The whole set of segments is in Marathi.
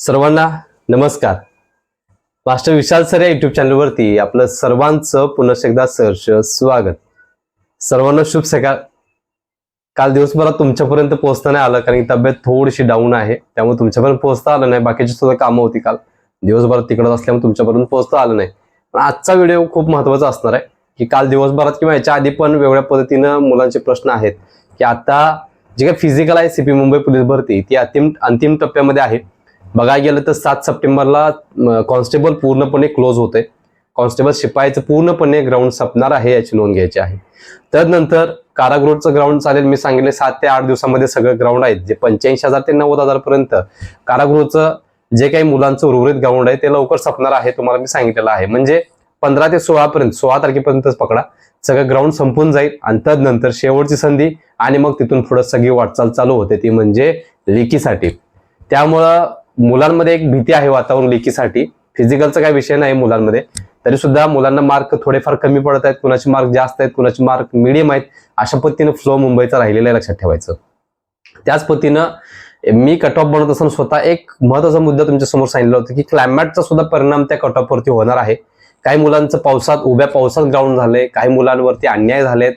सर्वांना नमस्कार. मास्टर विशाल सर या युट्यूब चॅनलवरती आपलं सर्वांचं पुनश्च एकदा सहर्ष स्वागत. सर्वांना शुभ सकाळ. काल दिवसभरात तुमच्यापर्यंत पोहोचता नाही आलं कारण की तब्येत थोडीशी डाऊन आहे. त्यामुळे तुमच्यापर्यंत पोहोचता आलं नाही. बाकीची सुद्धा कामं होती काल. दिवसभरात तिकडं असल्यामुळे तुमच्यापर्यंत पोहोचता आलं नाही. पण आजचा व्हिडिओ खूप महत्त्वाचा असणार आहे की काल दिवसभरात किंवा याच्या आधी पण वेगळ्या पद्धतीनं मुलांचे प्रश्न आहेत. की आता जे काही फिजिकल आहे सीपी मुंबई पोलीस भरती ती अंतिम अंतिम टप्प्यामध्ये आहे. बघायला गेलं तर सात सप्टेंबरला कॉन्स्टेबल पूर्णपणे क्लोज होते. कॉन्स्टेबल शिपायचं पूर्णपणे ग्राउंड संपणार आहे याची नोंद घ्यायची आहे. त्यानंतर कारागृहचं ग्राउंड चालेल मी सांगितले सात ते आठ दिवसामध्ये सगळं ग्राउंड आहेत जे पंच्याऐंशी हजार ते नव्वद हजारपर्यंत कारागृहचं जे काही मुलांचं उर्वरित ग्राउंड आहे ते लवकर संपणार आहे तुम्हाला मी सांगितलेलं आहे. म्हणजे पंधरा ते सोळापर्यंत सोळा तारखेपर्यंतच पकडा. सगळं ग्राउंड संपून जाईल. आणि त्यानंतर शेवटची संधी आणि मग तिथून पुढे सगळी वाटचाल चालू होते ती म्हणजे लेकीसाठी. त्यामुळं मुलांमध्ये एक भीती आहे वातावरण लेकीसाठी. फिजिकलचा काही विषय नाही मुलांमध्ये. तरी सुद्धा मुलांना मार्क थोडेफार कमी पडत आहेत कुणाचे मार्क जास्त आहेत कुणाचे मार्क मिडियम आहेत अशा पद्धतीनं फ्लो मुंबईचा राहिलेला आहे लक्षात ठेवायचं. त्याच पद्धतीनं मी कट ऑफ बनवत असताना स्वतः एक महत्त्वाचा मुद्दा तुमच्यासमोर सांगितलं होतं की क्लायमॅटचा सुद्धा परिणाम त्या कट ऑफवरती होणार आहे. काही मुलांचं पावसात उभ्या पावसात ग्राउंड झालंय काही मुलांवरती अन्याय झालेत.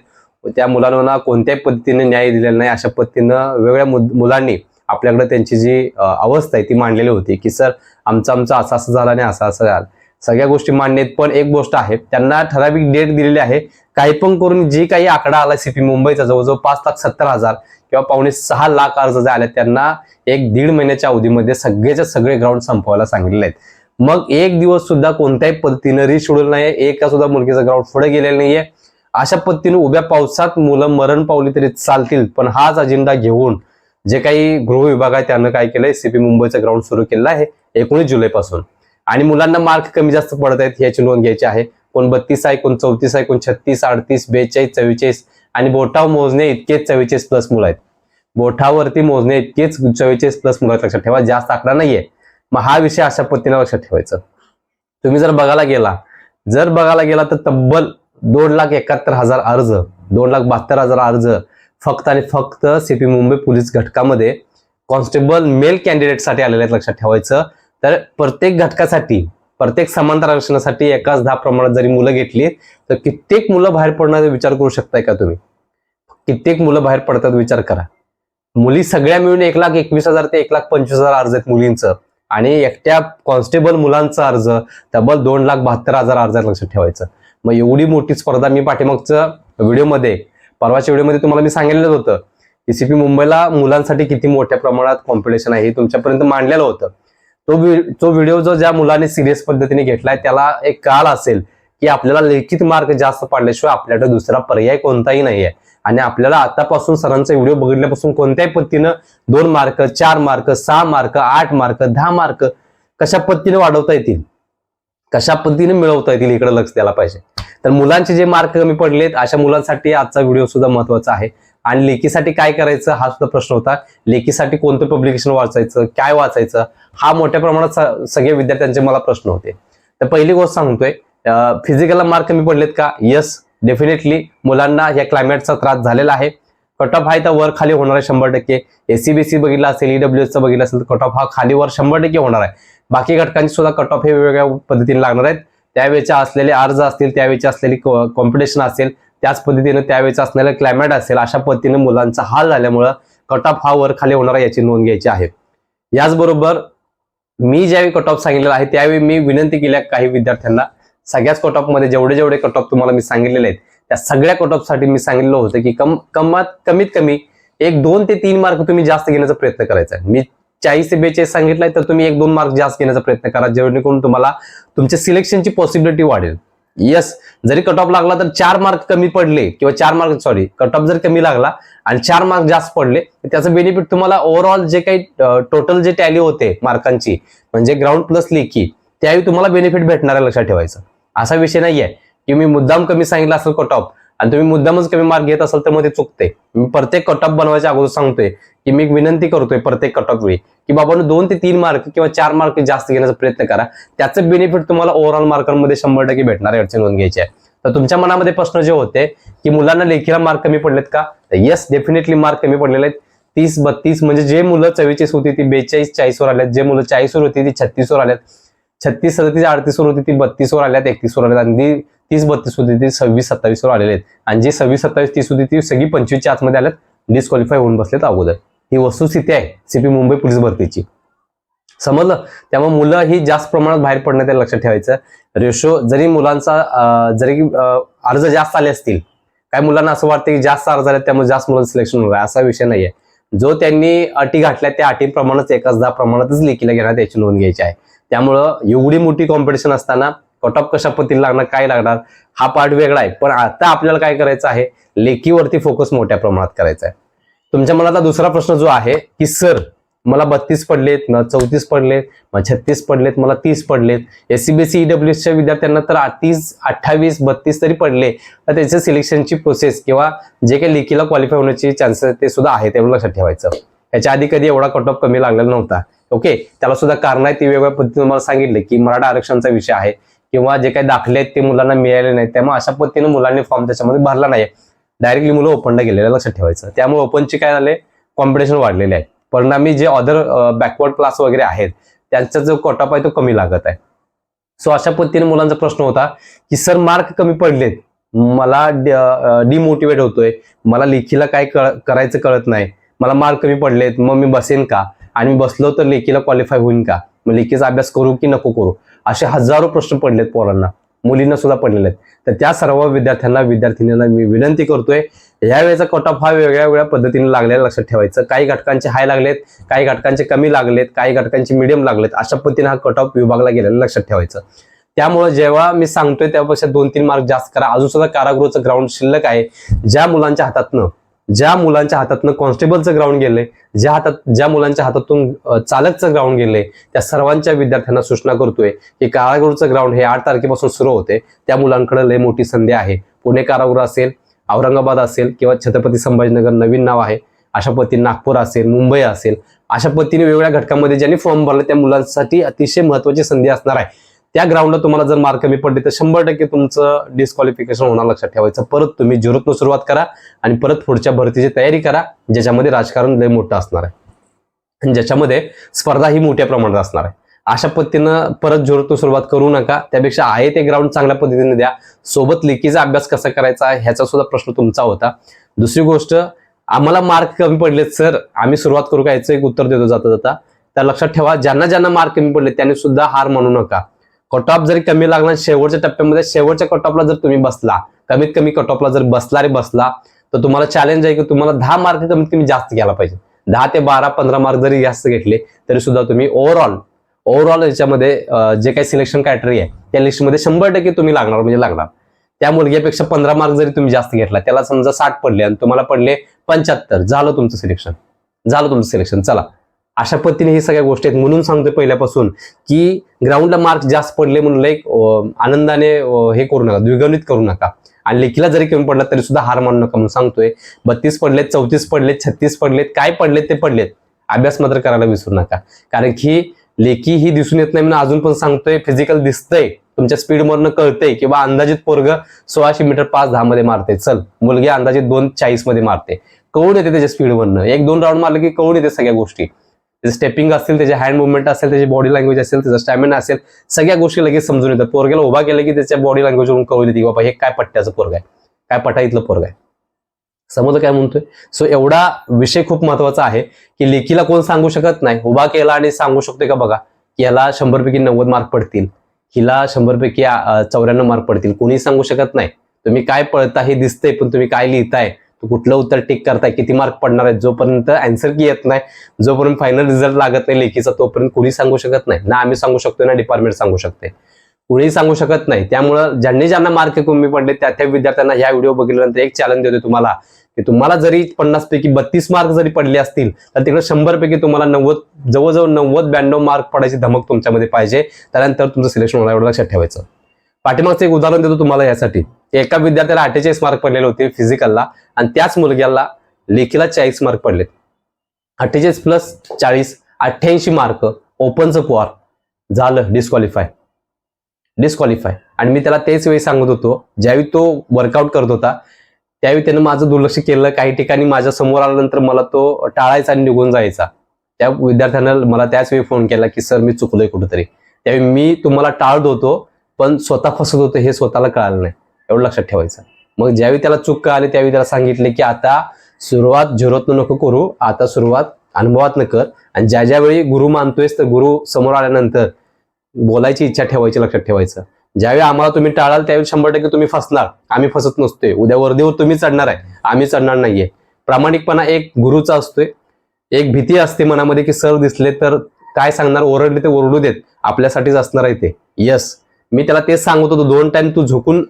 त्या मुलांना कोणत्याही पद्धतीने न्याय दिलेला नाही अशा पद्धतीनं वेगळ्या मुद- मुलांनी आपल्याकडे त्यांची जी अवस्था आहे ती मांडलेली होती की सर आमचं आमचं असं असं झालं आणि असं असं झालं. सगळ्या गोष्टी मांडण्यात पण एक गोष्ट आहे. त्यांना ठराविक डेट दिलेली आहे. काही पण करून जी काही आकडा आला सीपी मुंबईचा जवळजवळ पाच लाख सत्तर हजार किंवा पावणे सहा लाख अर्ज जे आले त्यांना एक दीड महिन्याच्या अवधीमध्ये सगळेच्या सगळे ग्राउंड संपवायला सांगितलेले आहेत. मग एक दिवस सुद्धा कोणत्याही पद्धतीनं रिशेड्यूल नाहीये. एका सुद्धा मुलगीचं ग्राउंड पुढे गेलेलं नाहीये. अशा पद्धतीने उभ्या पावसात मुलं मरण पावली तरी चालतील पण हाच अजेंडा घेऊन जे काही गृह विभाग आहे त्यानं काय केलंय? सीपी मुंबईचं ग्राउंड सुरू केलेलं आहे एकोणीस जुलैपासून. आणि मुलांना मार्क कमी जास्त पडत आहेत याची नोंद घ्यायची आहे. कोण बत्तीस आहे कोण चौतीस आहे कोण छत्तीस अडतीस बेचाळीस चव्वेचाळीस आणि बोटाव मोजणे इतकेच चव्वेचाळीस प्लस मुलं आहेत. बोठावरती मोजणे इतकेच चव्वेचाळीस प्लस मुलं आहेत. लक्षात ठेवा जास्त आकडा नाहीये. मग हा विषय अशा पद्धतीने लक्षात ठेवायचं. तुम्ही जर बघायला गेला जर बघायला गेला तर तब्बल दोन लाख एकाहत्तर हजार अर्ज दोन लाख बहात्तर हजार अर्ज फक्त आणि फक्त सीपी मुंबई पोलीस घटकामध्ये कॉन्स्टेबल मेल कॅन्डिडेटसाठी आलेले आहेत लक्षात ठेवायचं. तर प्रत्येक घटकासाठी प्रत्येक समांतर आरक्षणासाठी एकाच दहा प्रमाणात जरी मुलं घेतली तर कित्येक मुलं बाहेर पडण्याचा विचार करू शकताय का तुम्ही? कित्येक मुलं बाहेर पडतात विचार करा. मुली सगळ्या मिळून एक लाख एकवीस हजार ते एक लाख पंचवीस हजार अर्ज आहेत मुलींचं. आणि एकट्या कॉन्स्टेबल मुलांचा अर्ज तब्बल दोन लाख बहात्तर हजार अर्ज आहेत लक्षात ठेवायचं. मग एवढी मोठी स्पर्धा मी पाठीमागचं व्हिडिओमध्ये परवाच्या व्हिडिओमध्ये तुम्हाला मी सांगितलं होतं की सीपी मुंबईला मुलांसाठी किती मोठ्या प्रमाणात कॉम्पिटिशन आहे हे तुमच्यापर्यंत मांडलेलं होतं. तो तो व्हिडिओ जो ज्या मुलाने सिरियस पद्धतीने घेतलाय त्याला एक काल असेल की आपल्याला लिखित मार्क जास्त पाडल्याशिवाय आपल्याकडे दुसरा पर्याय कोणताही नाहीये. आणि आपल्याला आतापासून सरांचा व्हिडिओ बघितल्यापासून कोणत्याही पद्धतीनं दोन मार्क चार मार्क सहा मार्क आठ मार्क दहा मार्क कशा पद्धतीने वाढवता येतील? कशा पद्धतीने मिळवता येतील इकडे लक्ष द्यायला पाहिजे. तर मुलांचे जे मार्क कमी पडलेत अशा मुलांसाठी आजचा व्हिडिओ सुद्धा महत्त्वाचा आहे. आणि लेखीसाठी काय करायचं हा सुद्धा प्रश्न होता. लेखीसाठी कोणतं पब्लिकेशन वाचायचं काय वाचायचं हा मोठ्या प्रमाणात सगळ्या विद्यार्थ्यांचे मला प्रश्न होते. तर पहिली गोष्ट सांगतोय फिजिकलला मार्क कमी पडलेत का? येस डेफिनेटली मुलांना या क्लायमेटचा त्रास झालेला आहे. कट ऑफ आहे तर वर खाली होणार आहे शंभर टक्के. एसीबीसी बघितला असेल ईडब्ल्यूएसचा बघितला असेल तर कट ऑफ हा खाली वर शंभर टक्के होणार आहे. बाकी घटकांची सुद्धा कट ऑफ हे वेगवेगळ्या पद्धतीने लागणार आहेत. त्यावेळेचे असलेले अर्ज असतील त्यावेळेची असलेली कॉम्पिटिशन असेल त्याच पद्धतीने त्यावेळेचं असलेलं क्लायमेट असेल अशा पद्धतीने मुलांचा हाल झाल्यामुळं कट ऑफ हा वर खाली होणार याची नोंद घ्यायची आहे. याचबरोबर मी ज्यावेळी कट ऑफ सांगितलेला आहे त्यावेळी मी विनंती केल्या काही विद्यार्थ्यांना. सगळ्याच कट ऑफमध्ये जेवढे जेवढे कट ऑफ तुम्हाला मी सांगितलेले आहेत त्या सगळ्या कट ऑफसाठी मी सांगितलं होतं की कम कमात कमीत कमी एक दोन ते तीन मार्क तुम्ही जास्त घेण्याचा प्रयत्न करायचा आहे. मी चाळीस ते बेचाळीस सांगितलंय तर तुम्ही एक दोन मार्क जास्त घेण्याचा प्रयत्न करा जेणेकरून तुम्हाला तुमच्या सिलेक्शनची पॉसिबिलिटी वाढेल. येस जरी कट ऑफ लागला तर चार मार्क कमी पडले किंवा चार मार्क सॉरी कट ऑफ जर कमी लागला आणि चार मार्क जास्त पडले तर त्याचं बेनिफिट तुम्हाला ओव्हरऑल जे काही टोटल जे टॅली होते मार्कांची म्हणजे ग्राउंड प्लस लेखी त्यावेळी तुम्हाला बेनिफिट भेटणार आहे लक्षात ठेवायचं. असा विषय नाहीये की मी मुद्दाम कमी सांगितलं असेल कट ऑफ आणि तुम्ही मुद्दामच कमी मार्क घेत असाल तर मग ते चुकते. मी प्रत्येक कट ऑफ बनवायच्या अगोदर सांगतोय की मी विनंती करतोय प्रत्येक कट ऑफ वेळी की बाबांनो दोन ते तीन मार्क किंवा चार मार्क जास्त घेण्याचा प्रयत्न करा. त्याचं बेनिफिट तुम्हाला ओव्हरऑल मार्कांमध्ये शंभर टक्के भेटणार अडचण नोंद घ्यायची आहे. तर तुमच्या मनामध्ये प्रश्न जे होते की मुलांना लेखीला मार्क कमी पडलेत का? येस डेफिनेटली मार्क कमी पडलेले आहेत. तीस बत्तीस म्हणजे जे मुलं चव्वेचाळीस होती ती बेचाळीस चाळीसवर आल्यात जे मुलं चाळीसवर होती ती छत्तीसवर आल्यात छत्तीस सदतीस अडतीसवर होती ती बत्तीसवर आल्यात एकतीसवर आल्यात आणि तीस बत्तीस होती ती सव्वीस सत्तावीसवर आलेले आहेत. आणि जी सव्वीस सत्तावीस तीस होती ती सगळी पंचवीसच्या आतमध्ये आल्यात डिस्क्वालिफाय होऊन बसलेत अगोदर. ही वस्तुस्थिती आहे सीपी मुंबई पोलीस भरतीची. समजलं? त्यामुळे मुलं ही जास्त प्रमाणात बाहेर पडणं ते लक्षात ठेवायचं. रेशो जरी मुलांचा जरी अर्ज जास्त आले असतील काय मुलांना असं वाटतं की जास्त अर्ज आले त्यामुळे जास्त मुलांचं सिलेक्शन होणार असा विषय नाहीये. जो त्यांनी अटी घातल्या त्या अटीप्रमाणेच एकाच दहा प्रमाणातच लेखीला घेण्यात याची नोंद घ्यायची आहे. त्यामुळं एवढी मोठी कॉम्पिटिशन असताना कट ऑफ कशा पद्धतीने लागणार काय लागणार हा पार्ट वेगळा आहे. पण आता आपल्याला काय करायचं आहे लेखीवरती फोकस मोठ्या प्रमाणात करायचा आहे. तुमच्या मनाचा दुसरा प्रश्न जो आहे की सर मला बत्तीस पडलेत न चौतीस पडलेत मग छत्तीस पडलेत मला तीस पडलेत. एससीबीसी सी बी सी ईडब्ल्यूएसच्या विद्यार्थ्यांना तर तीस अठ्ठावीस बत्तीस तरी पडले. तर त्याच्या सिलेक्शनची प्रोसेस किंवा जे काही लेखीला क्वालिफाय होण्याची चान्सेस ते सुद्धा आहे तेवढं लक्षात ठेवायचं. याच्या आधी कधी एवढा कट ऑफ कमी लागलेला नव्हता. ओके त्याला सुद्धा कारण आहे ती वेगळ्या पद्धतीने मला सांगितले की मराठा आरक्षणचा विषय आहे. किंवा जे काही दाखले आहेत ते मुलांना मिळाले नाहीत. त्यामुळे अशा पद्धतीने मुलांनी फॉर्म त्याच्यामध्ये भरला नाही डायरेक्टली मुलं ओपनला गेलेलं लक्षात ठेवायचं. त्यामुळे ओपनचे काय झाले? कॉम्पिटिशन वाढलेले आहे परिणामी जे अदर बॅकवर्ड क्लास वगैरे आहेत त्यांचा जो कट आहे तो कमी लागत आहे. सो अशा पद्धतीने मुलांचा प्रश्न होता की सर मार्क कमी पडलेत. मला डिमोटिवेट होतोय. मला लेखीला काय कळ- करायचं कळत नाही. मला मार्क कमी पडलेत. मग मी बसेन का? आणि मी बसलो तर लेखीला क्वालिफाय होईन का? मग लेखीचा अभ्यास करू की नको करू? असे हजारो प्रश्न पडलेत पोरांना. मुलींना सुद्धा पडलेले आहेत. तर त्या सर्व विद्यार्थ्यांना विद्यार्थिनींना मी विनंती करतोय यावेळेचा कट ऑफ हा वेगळ्या वेगळ्या पद्धतीने लागलेला लक्षात ठेवायचं. काही घटकांचे हाय लागलेत काही घटकांचे कमी लागलेत काही घटकांचे मिडियम लागलेत. अशा पद्धतीने हा कट ऑफ विभागला गेलेला लक्षात ठेवायचं. त्यामुळे जेव्हा मी सांगतोय त्यापेक्षा दोन तीन मार्क जास्त करा. अजून सुद्धा कारागृहाचं ग्राउंड शिल्लक आहे. ज्या मुलांच्या हातातनं ज्या मुलांच्या हातातनं कॉन्स्टेबलचं ग्राउंड गेलंय ज्या हातात ज्या मुलांच्या हातातून चालकचं ग्राउंड गेलंय त्या सर्वांच्या विद्यार्थ्यांना सूचना करतोय की कारागृहचं ग्राउंड हे आठ तारखेपासून सुरू होते. त्या मुलांकडे लय मोठी संधी आहे. पुणे कारागृह असेल औरंगाबाद असेल किंवा छत्रपती संभाजीनगर नवीन नाव आहे अशा पद्धतीने नागपूर असेल मुंबई असेल अशा पद्धतीने वेगवेगळ्या घटकांमध्ये ज्यांनी फॉर्म भरले त्या मुलांसाठी अतिशय महत्वाची संधी असणार आहे. त्या ग्राउंडला तुम्हाला जर मार्क कमी पडले तर शंभर टक्के तुमचं डिस्क्वालिफिकेशन होणार लक्षात ठेवायचं. परत तुम्ही झिरोतनं सुरुवात करा आणि परत पुढच्या भरतीची तयारी करा ज्याच्यामध्ये राजकारण लय मोठं असणार आहे. आणि ज्याच्यामध्ये स्पर्धा ही मोठ्या प्रमाणात असणार आहे. अशा पद्धतीनं परत झिरोतनं सुरुवात करू नका. त्यापेक्षा आहे ते ग्राउंड चांगल्या पद्धतीने द्या. सोबत लेखीचा अभ्यास कसा करायचा ह्याचा सुद्धा प्रश्न तुमचा होता. दुसरी गोष्ट आम्हाला मार्क कमी पडलेत सर आम्ही सुरुवात करू का? याचं एक उत्तर देतो जाता जाता. त्या लक्षात ठेवा ज्यांना ज्यांना मार्क कमी पडले त्यांनी सुद्धा हार मानू नका. कट ऑफ जरी कमी लागला शेवटच्या टप्प्यामध्ये शेवटच्या कट ऑफला जर तुम्ही बसला कमीत कमी कट ऑफला जर बसला रे बसला तर तुम्हाला चॅलेंज आहे की तुम्हाला दहा मार्क कमीत कमी जास्त घ्यायला पाहिजे. दहा ते बारा पंधरा मार्क जरी जास्त घेतले तरी सुद्धा तुम्ही ओव्हरऑल ओव्हरऑल याच्यामध्ये जे काही सिलेक्शन क्रायटेरिया आहे त्या लिस्टमध्ये शंभर टक्के तुम्ही लागणार म्हणजे लागणार. त्या मुलग्यापेक्षा पंधरा मार्क जरी तुम्ही जास्त घेतला त्याला समजा साठ पडले आणि तुम्हाला पडले पंच्याहत्तर. झालं तुमचं सिलेक्शन झालं तुमचं सिलेक्शन चला. अशा पद्धतीने ही सगळ्या गोष्टी आहेत. म्हणून सांगतोय पहिल्यापासून की ग्राउंडला मार्क जास्त पडले म्हणून लाईक आनंदाने हे करू नका द्विगणित करू नका. आणि लेखीला जरी कमी पडला तरी सुद्धा हार मानू नका म्हणून सांगतोय. बत्तीस पडलेत चौतीस पडलेत छत्तीस पडलेत काय पडलेत ते पडलेत. अभ्यास मात्र करायला विसरू नका. कारण की लेखी ही दिसून येत नाही म्हणून अजून पण सांगतोय फिजिकल दिसतंय तुमच्या स्पीडमधनं कळतंय किंवा अंदाजित पोरग सोळाशे मीटर पाच दहा मध्ये मारते चल मुलगी अंदाजित दोन चाळीसमध्ये मारते. कळून येते त्याच्या स्पीडमधनं एक दोन राऊंड मारलं की कळून येते सगळ्या गोष्टी? त्याचे स्टेपिंग असतील त्याचे हँड मुवमेंट असेल त्याची बॉडी लँग्वेज असेल त्याचा स्टॅमिना असेल सगळ्या गोष्टी लगेच समजून येतात. पोरग्याला उभा केलं की त्याच्या बॉडी लँग्वेजवरून कळून येते की बाबा हे काय पट्ट्याचं पोरग आहे? काय पटाईतलं पोरग आहे? समज काय म्हणतोय? सो एवढा विषय खूप महत्त्वाचा आहे की लेखीला कोण सांगू शकत नाही. उभा केला आणि सांगू शकतोय का बघा? की याला शंभर पैकी नव्वद मार्क पडतील. हिला शंभर पैकी चौऱ्याण्णव मार्क पडतील. कोणी सांगू शकत नाही. तुम्ही काय पळता हे दिसतंय पण तुम्ही काय लिहिताय? कुठलं उत्तर टिक करताय किती मार्क पडणार आहेत जोपर्यंत अँसर की येत नाही जोपर्यंत फायनल रिझल्ट लागत नाही लेखीचा तोपर्यंत कुणी सांगू शकत नाही. ना आम्ही सांगू शकतो ना डिपार्टमेंट सांगू शकते. कुणीही सांगू शकत नाही. त्यामुळं ज्यांनी ज्यांना मार्क कमी पडले त्या त्या विद्यार्थ्यांना ह्या व्हिडिओ बघितल्यानंतर एक चॅलेंज देतो तुम्हाला की तुम्हाला जरी पन्नास पैकी बत्तीस मार्क जरी पडले असतील तर तिकडे शंभर पैकी तुम्हाला नव्वद जवळजवळ नव्वद ब्याण्णव मार्क पडायची धमक तुमच्यामध्ये पाहिजे. त्यानंतर तुमचं सिलेक्शन होणार एवढं लक्षात ठेवायचं. पाठीमागचं एक उदाहरण देतो तुम्हाला यासाठी. एका विद्यार्थ्याला अठ्ठेचाळीस मार्क पडलेले होते फिजिकलला आणि त्याच मुलग्याला लेखीला चाळीस मार्क पडलेत. अठ्ठेचाळीस प्लस चाळीस अठ्ठ्याऐंशी मार्क ओपनचं पॉर झालं डिस्क्वालिफाय डिस्क्वालिफाय आणि मी त्याला तेच वेळी सांगत होतो ज्यावेळी तो वर्कआउट करत होता त्यावेळी त्यानं माझं दुर्लक्ष केलं काही ठिकाणी माझ्यासमोर आल्यानंतर मला तो टाळायचा आणि निघून जायचा. त्या विद्यार्थ्यानं मला त्याच वेळी फोन केला की सर मी चुकलोय कुठेतरी. त्यावेळी मी तुम्हाला टाळत होतो पण स्वतः फसत होतं हे स्वतःला कळालं नाही. एवढं लक्षात ठेवायचं. मग ज्यावेळी त्याला चूक कळाली त्यावेळी त्याला सांगितले की आता सुरुवात झिरोतनं नको करू आता सुरुवात अनुभवातनं कर. आणि ज्या ज्यावेळी गुरु मानतोयस तर गुरु समोर आल्यानंतर बोलायची इच्छा ठेवायची लक्षात ठेवायचं. ज्यावेळी आम्हाला तुम्ही टाळाल त्यावेळी शंभर टक्के तुम्ही फसणार. आम्ही फसत नसतोय. उद्या वर्दीवर तुम्ही चढणार आहे. आम्ही चढणार नाहीये. प्रामाणिकपणा एक गुरुचा असतोय. एक भीती असते मनामध्ये की सर दिसले तर काय सांगणार? ओरडले ते ओरडू देत. आपल्यासाठीच असणार आहे ते. यस मी त्याला तेच सांगत होतो दोन टाइम तू झोकून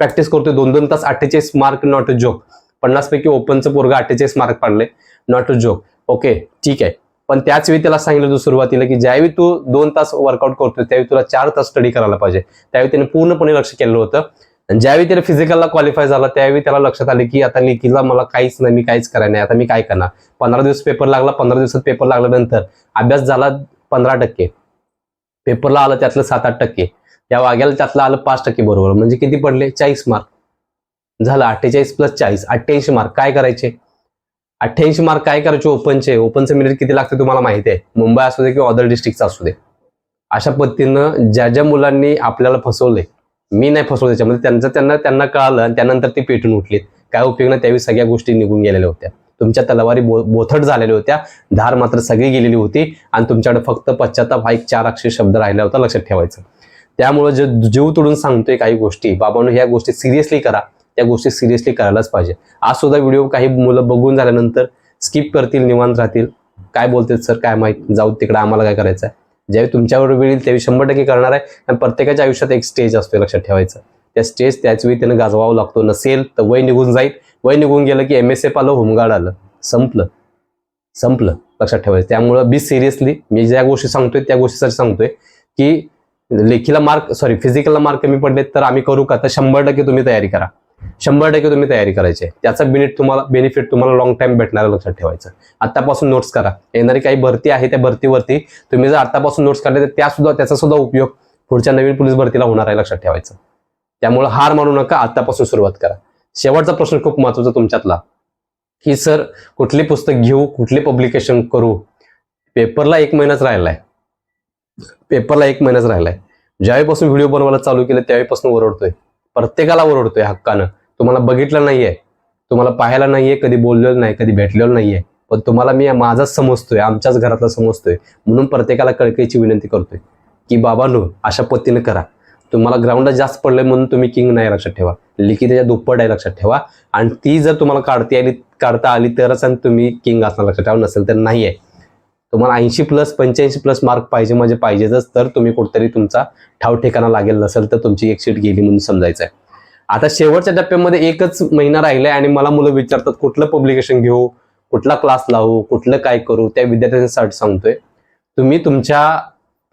प्रॅक्टिस करतोय. दोन दोन तास अठ्ठेचाळीस मार्क नॉट अ जोक पन्नास पैकी ओपनचं पोरगा अठ्ठेचाळीस मार्क पाडले नॉट अ जोक ओके ठीक आहे. पण त्याच वेळी त्याला सांगितलं तू सुरुवातीला की ज्यावेळी तू दोन तास वर्कआउट करतोय त्यावेळी तुला चार तास स्टडी करायला पाहिजे. त्यावेळी त्याने पूर्णपणे लक्ष केलं होतं. आणि ज्यावेळी त्याला फिजिकलला क्वालिफाय झाला त्यावेळी त्याला लक्षात आले की आता लेखीला मला काहीच नाही मी काहीच करायला नाही आता मी काय करणार? पंधरा दिवस पेपर लागला पंधरा दिवसात पेपर लागल्यानंतर अभ्यास झाला पंधरा टक्के. पेपरला आलं त्यातलं सात आठ टक्के. त्या वाग्याला त्यातलं आलं पाच टक्के बरोबर. म्हणजे किती पडले? चाळीस मार्क झालं अठ्ठेचाळीस प्लस चाळीस. अठ्ठ्याऐंशी मार्क काय करायचे? अठ्ठ्याऐंशी मार्क काय करायचे? ओपनचे ओपनचे मिनिट किती लागते तुम्हाला माहिती आहे. मुंबई असू दे किंवा अदर डिस्ट्रिक्टचा असू दे. अशा पद्धतीनं ज्या ज्या मुलांनी आपल्याला फसवलंय मी नाही फसवलं त्याच्यामध्ये. त्यांचं त्यांना त्यांना कळालं आणि त्यानंतर ते पेटून उठलेत काय उपयोग नाही त्यावेळी सगळ्या गोष्टी निघून गेलेल्या होत्या. तुमच्या तलवारी बो बोथट झालेल्या होत्या. धार मात्र सगळी गेलेली होती. आणि तुमच्याकडे फक्त पश्चाताप हा एक चार अक्षर शब्द राहिला होता लक्षात ठेवायचं. त्यामुळे जे जीव तोडून सांगतोय काही गोष्टी बाबांनो ह्या गोष्टी सिरियसली करा. त्या गोष्टी सिरियसली करायलाच पाहिजे. आज सुद्धा व्हिडिओ काही मुलं बघून झाल्यानंतर स्किप करतील निवांत राहतील. काय बोलतील सर काय माहीत? जाऊ तिकडे आम्हाला काय करायचं आहे ज्यावेळी तुमच्यावर वेळ येईल त्यावेळी शंभर टक्के करणार आहे. आणि प्रत्येकाच्या आयुष्यात एक स्टेज असतो लक्षात ठेवायचं. त्या स्टेज त्याच वेळी त्यानं गाजवावं लागतो. नसेल तर वय निघून जाईल. वय निघून गेलं की एम एस एफ आलं होमगार्ड आलं. संपलं. संपलं लक्षात ठेवायचं. त्यामुळं बी सिरियसली मी ज्या गोष्टी सांगतोय त्या गोष्टीसाठी सांगतोय की लेखीला मार्क सॉरी फिजिकलला मार्क कमी पडले तर आम्ही करू का? तर शंभर टक्के तुम्ही तयारी करा. शंभर टक्के तुम्ही तयारी करायची. त्याचा बेनिफिट तुम्हाला बेनिफिट तुम्हाला लॉंग टाइम भेटणार लक्षात ठेवायचं. आतापासून नोट्स करा. येणारी काही भरती आहे त्या भरतीवरती तुम्ही जर आतापासून नोट्स काढले तर त्या सुद्धा त्याचा सुद्धा उपयोग पुढच्या नवीन पोलीस भरतीला होणार आहे लक्षात ठेवायचं. त्यामुळे हार मानू नका आतापासून सुरुवात करा. शेवटचा प्रश्न खूप महत्त्वाचा तुमच्यातला. की सर कुठली पुस्तक घेऊ कुठले पब्लिकेशन करू? पेपरला एक महिनाच राहिलाय. पेपरला एक महिनाच राहिलाय. ज्यावेळीपासून व्हिडिओ बनवायला चालू केलं त्यावेळीपासून ओरडतोय. प्रत्येकाला ओरडतोय हक्कानं. तुम्हाला बघितलं नाहीये. तुम्हाला पाहायला नाहीये कधी बोललेलं नाही कधी भेटलेलं नाहीये. पण तुम्हाला मी माझाच समजतोय आमच्याच घरातला समजतोय. म्हणून प्रत्येकाला कळकळीची विनंती करतोय की बाबांनो अशा पद्धतीनं करा. तुम्हाला ग्राउंडला जास्त पडलंय म्हणून तुम्ही किंग नाही लक्षात ठेवा. लिखी त्याच्या दुप्पट आहे लक्षात ठेवा. आणि ती जर तुम्हाला काढती आली काढता आली तरच आणि तुम्ही किंग असणार लक्षात ठेवा. नसेल तर नाही आहे तुम्हाला ऐंशी प्लस पंच्याऐंशी प्लस मार्क पाहिजे म्हणजे पाहिजेच तर तुम्ही कुठतरी तुमचा ठाव ठिकाणा लागेल नसेल तर तुमची एक सीट गेली म्हणून समजायचं आहे आता शेवटच्या टप्प्यामध्ये एकच महिना राहिलाय आणि मला मुलं विचारतात कुठलं पब्लिकेशन घेऊ कुठला क्लास लावू कुठलं काय करू त्या विद्यार्थ्यांसाठी सांगतोय. तुम्ही तुमच्या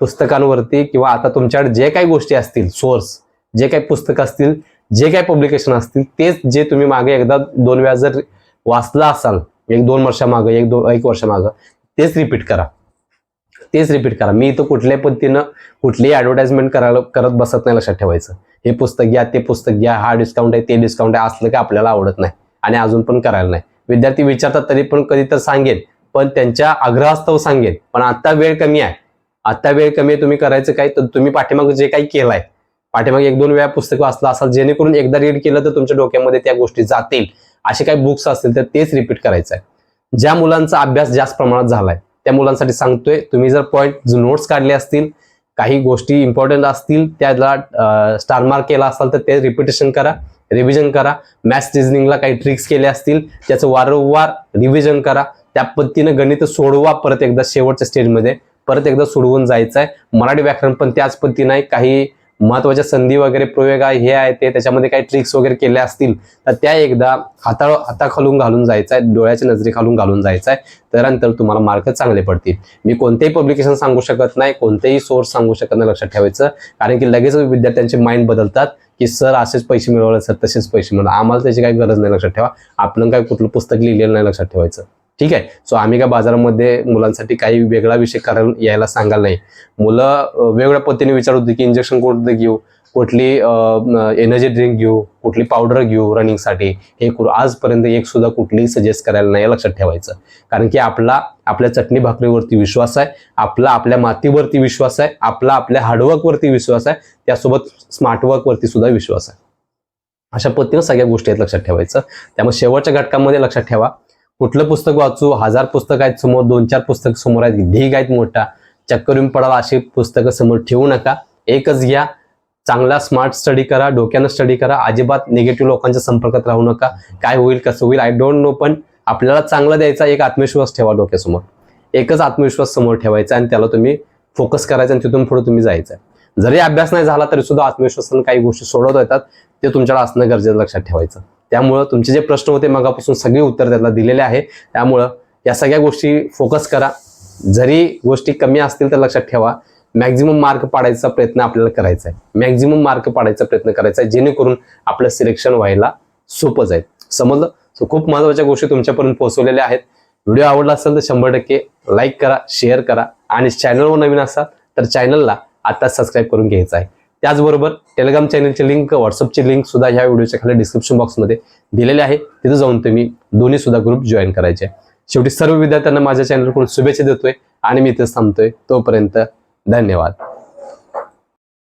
पुस्तकांवरती किंवा आता तुमच्याकडे जे काही गोष्टी असतील सोर्स जे काही पुस्तकं असतील जे काही पब्लिकेशन असतील तेच जे तुम्ही मागे एकदा दोन वेळा जर वाचला असाल एक दोन वर्षामागं एक दोन एक वर्षामागं तेच रिपीट करा. तेच रिपीट करा. मी इथं कुठल्याही पद्धतीनं कुठलीही ऍडव्हर्टाइजमेंट करायला करत बसत नाही लक्षात ठेवायचं. हे पुस्तक घ्या ते पुस्तक घ्या हा डिस्काउंट आहे ते डिस्काउंट आहे असलं की आपल्याला आवडत नाही आणि अजून पण करायला नाही. विद्यार्थी विचारतात तरी पण कधी तर सांगेन पण त्यांच्या आग्रहास्तव सांगेन पण आता वेळ कमी आहे. आता वेळ कमी आहे तुम्ही करायचं काय? तर तुम्ही पाठीमाग जे काही केलंय पाठीमागे एक दोन वेळा पुस्तक वाचलं असाल जेणेकरून एकदा रीड केलं तर तुमच्या डोक्यामध्ये त्या गोष्टी जातील. असे काही बुक्स असतील तर तेच रिपीट करायचं आहे. ज्या मुलांचा अभ्यास जास्त प्रमाणात झालाय त्या मुलांसाठी सांगतोय तुम्ही जर पॉईंट नोट्स काढले असतील काही गोष्टी इम्पॉर्टंट असतील त्याला स्टार मार्क केला असाल तर ते रिपिटेशन करा रिव्हिजन करा. मॅथ्स रिझनिंगला काही ट्रिक्स केले असतील त्याचं वारंवार रिव्हिजन करा. त्या पद्धतीनं गणित सोडवा परत एकदा शेवटच्या स्टेजमध्ये परत एकदा सोडवून जायचं आहे मराठी व्याकरण पण त्याच पद्धतीनं आहे. काही महत्त्वाच्या संधी वगैरे प्रयोग आहे हे आहे ते त्याच्यामध्ये काही ट्रिक्स वगैरे केल्या असतील तर त्या एकदा हाता हाताखालून घालून जायचं आहे डोळ्याच्या नजरे खालून घालून जायचं आहे त्यानंतर तुम्हाला मार्क चांगले पडतील. मी कोणतेही पब्लिकेशन सांगू शकत नाही कोणतेही सोर्स सांगू शकत नाही लक्षात ठेवायचं कारण की लगेच विद्यार्थ्यांचे माइंड बदलतात की सर असेच पैसे मिळवले सर तसेच पैसे मिळवले आम्हाला त्याची काही गरज नाही लक्षात ठेवा. आपण काय कुठलं पुस्तक लिहिलेलं नाही लक्षात ठेवायचं. ठीक आहे? सो आम्ही काय बाजारामध्ये मुलांसाठी काही वेगळा विषय करायला यायला सांगायला नाही. मुलं वेगळ्या पद्धतीने विचार होती की इंजेक्शन कोणतं घेऊ? कुठली एनर्जी ड्रिंक घेऊ? कुठली पावडर घेऊ रनिंगसाठी हे करू. आजपर्यंत एक सुद्धा कुठलीही सजेस्ट करायला नाही लक्षात ठेवायचं. कारण की आपला आपल्या चटणी भाकरीवरती विश्वास आहे आपला आपल्या मातीवरती विश्वास आहे आपला आपल्या हार्डवर्कवरती विश्वास आहे त्यासोबत स्मार्टवर्कवरती सुद्धा विश्वास आहे. अशा पद्धतीनं सगळ्या गोष्टी आहेत लक्षात ठेवायचं. त्यामुळे शेवटच्या घटकामध्ये लक्षात ठेवा. कुठलं पुस्तक वाचू? हजार पुस्तक आहेत समोर दोन चार पुस्तक समोर आहेत ढीग आहेत मोठा. चक्कर येऊन पडावा अशी पुस्तकं समोर ठेवू नका. एकच घ्या. चांगला स्मार्ट स्टडी करा. डोक्यानं स्टडी करा. अजिबात निगेटिव्ह लोकांच्या संपर्कात राहू नका. काय होईल कसं होईल आय डोंट नो पण आपल्याला चांगला द्यायचा एक आत्मविश्वास ठेवा डोक्यासमोर एकच आत्मविश्वास समोर ठेवायचा आणि त्याला तुम्ही फोकस करायचा आणि तिथून पुढे तुम्ही जायचं जरी अभ्यास नाही झाला तरी सुद्धा आत्मविश्वासानं काही गोष्टी सोडवता येतात. ते तुमच्याकडे असणं गरजेचं लक्षात ठेवायचं. त्यामुळं तुमचे जे प्रश्न होते मगापासून सगळे उत्तर त्याला दिलेले आहे. त्यामुळं या सगळ्या गोष्टी फोकस करा. जरी गोष्टी कमी असतील तर लक्षात ठेवा. मॅक्झिमम मार्क पाडायचा प्रयत्न आपल्याला करायचा आहे. मॅक्झिमम मार्क पाडायचा प्रयत्न करायचा आहे जेणेकरून आपलं सिलेक्शन व्हायला सोपं जाईल. समजलं? सो खूप महत्त्वाच्या गोष्टी तुमच्यापर्यंत पोहोचवलेल्या आहेत. व्हिडिओ आवडला असेल तर शंभर टक्के लाईक करा शेअर करा. आणि चॅनलवर नवीन असाल तर चॅनलला आता सबस्क्राईब करून घ्यायचं आहे. त्याचबरोबर टेलिग्राम चॅनलची लिंक व्हॉट्सअपची लिंक सुद्धा ह्या व्हिडिओच्या खाली डिस्क्रिप्शन बॉक्समध्ये दिलेली आहे. तिथं जाऊन तुम्ही दोन्ही सुद्धा ग्रुप जॉईन करायचे. शेवटी सर्व विद्यार्थ्यांना माझ्या चॅनलकडून शुभेच्छा देतोय आणि मी इथेच थांबतोय. तोपर्यंत धन्यवाद.